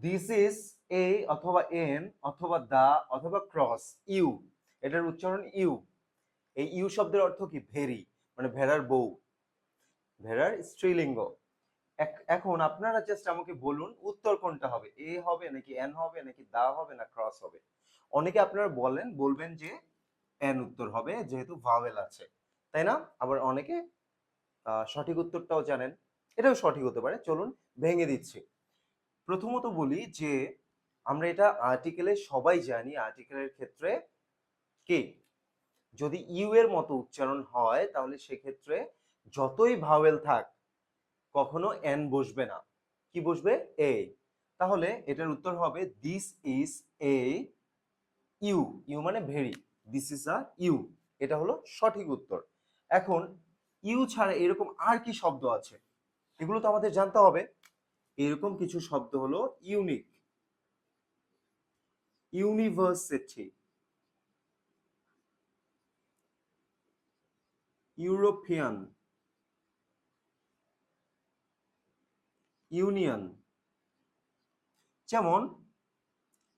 This is এ অথবা N অথবা দা অথবা ক্রস ইউ এটার উচ্চারণ ইউ এই ইউ শব্দের অর্থ কি? ভেরি মানে ভেড়ার বউ, ভেড়ার স্ত্রীলিঙ্গ। এখন আপনারা জাস্ট আমাকে বলুন উত্তর কোনটা হবে? এ হবে নাকি এন হবে নাকি দা হবে না ক্রস হবে? অনেকে আপনারা বলেন, বলবেন যে এন উত্তর হবে, যেহেতু ভাওয়েল আছে। তাই না? আবার অনেকে সঠিক উত্তরটাও জানেন। এটাও সঠিক হতে পারে। চলুন ভেঙে দিচ্ছি। প্রথমত বলি যে, আমরা এটা আর্টিকেলে সবাই জানি আর্টিকেলের ক্ষেত্রে কে? যদি ইউ এর মতো উচ্চারণ হয়, তাহলে সেক্ষেত্রে যতই ভাওয়েল থাক, কখনো এন বসবে না। কি বসবে? এ তাহলে এটার উত্তর হবে this is a U U মানে very this is a U এটা হলো সঠিক উত্তর। এখন, ইউ ছাড়া এরকম আর কি শব্দ আছে? এগুলো তো আমাদের জানতে হবে। এরকম কিছু শব্দ হলো ইউনিক ইউনিভার্সিটি ইউরোপিয়ান ইউনিয়ন যেমন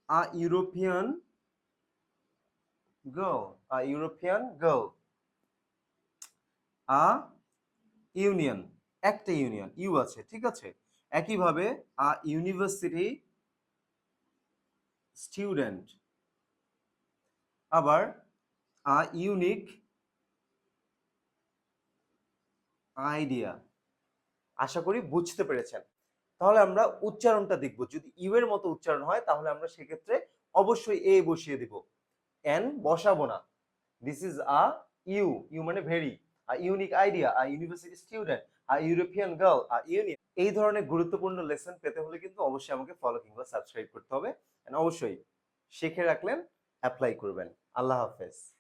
a European girl a European girl a union একটা ইউনিয়ন ইউ আছে, ঠিক আছে? একইভাবে আ ইউনিভার্সিটি স্টুডেন্ট আবার আ ইউনিক আইডিয়া আশা করি বুঝতে পেরেছেন। তাহলে আমরা উচ্চারণটা দেখব। যদি ইউ এর মতো উচ্চারণ হয়, তাহলে আমরা সেক্ষেত্রে অবশ্যই এ বসিয়ে দিব। এন বসাবো না। This is a U U মানে very a unique idea a university student a European girl a union এই ধরনের গুরুত্বপূর্ণ লেসন পেতে হলে কিন্তু অবশ্যই আমাকে ফলো কিংবা সাবস্ক্রাইব করতে হবে। অবশ্যই শিখে রাখলেন অ্যাপ্লাই করবেন। আল্লাহ হাফেজ।